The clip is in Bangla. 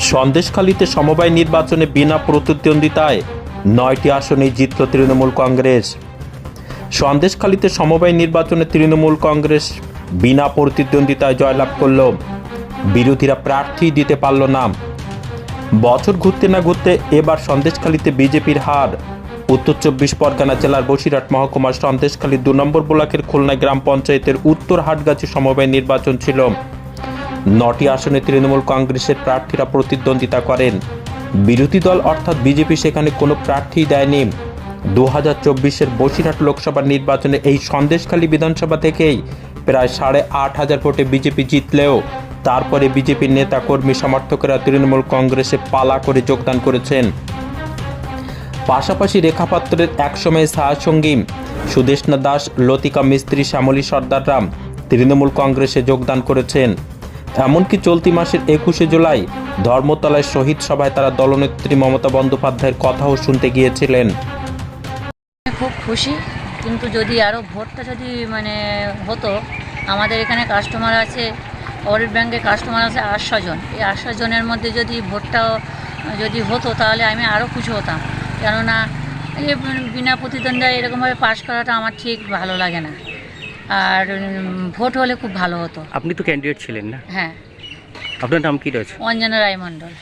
সন্দেশখালীতে সমবায় নির্বাচনে বিনা প্রতিদ্বন্দ্বিতায় নয়টি আসনেই জিতল তৃণমূল কংগ্রেস। সন্দেশখালীতে সমবায় নির্বাচনে তৃণমূল কংগ্রেস বিনা প্রতিদ্বন্দ্বিতায় জয়লাভ করল। বিরোধীরা প্রার্থী দিতে পারল না। বছর ঘুরতে না ঘুরতে এবার সন্দেশখালীতে বিজেপির হার। উত্তর চব্বিশ পরগনা জেলার বসিরহাট মহকুমার সন্দেশখালী দু নম্বর ব্লকের খুলনা গ্রাম পঞ্চায়েতের উত্তর হাটগাছি সমবায় নির্বাচন ছিল। নটি আসনে তৃণমূল কংগ্রেসের প্রার্থীরা প্রতিদ্বন্দ্বিতা করেন। বিরোধী দল অর্থাৎ বিজেপি সেখানে কোনো প্রার্থী দেয়নি। দু হাজার চব্বিশের বসিরহাট লোকসভা নির্বাচনে এই সন্দেশখালী বিধানসভা থেকেই প্রায় সাড়ে আট হাজার ভোটে বিজেপি জিতলেও তারপরে বিজেপির নেতা কর্মী সমর্থকেরা তৃণমূল কংগ্রেসে পালা করে যোগদান করেছেন। পাশাপাশি রেখা পাত্রের একসময় সঙ্গী সুদেশনা দাস, লতিকা মিস্ত্রি, শ্যামলী সর্দাররাম তৃণমূল কংগ্রেসে যোগদান করেছেন। এমনকি চলতি মাসের একুশে জুলাই ধর্মতলায় শহীদ সভায় তারা দলনেত্রী মমতা বন্দ্যোপাধ্যায়ের কথাও শুনতে গিয়েছিলেন। খুব খুশি, কিন্তু যদি আরও ভোটটা যদি মানে হতো, আমাদের এখানে কাস্টমার আছে অরিট ব্যাংকে কাস্টমার আছে আটশো জন। এই আটশো জনের মধ্যে যদি ভোটটাও যদি হতো, তাহলে আমি আরও খুশি হতাম। কেননা বিনা প্রতিদ্বন্দ্বিতা এরকমভাবে পাশ করাটা আমার ঠিক ভালো লাগে না। আর ভোট হলে খুব ভালো হতো। আপনি তো ক্যান্ডিডেট ছিলেন না? হ্যাঁ। আপনার নাম কি রয়েছে? অঞ্জনা রায় মণ্ডল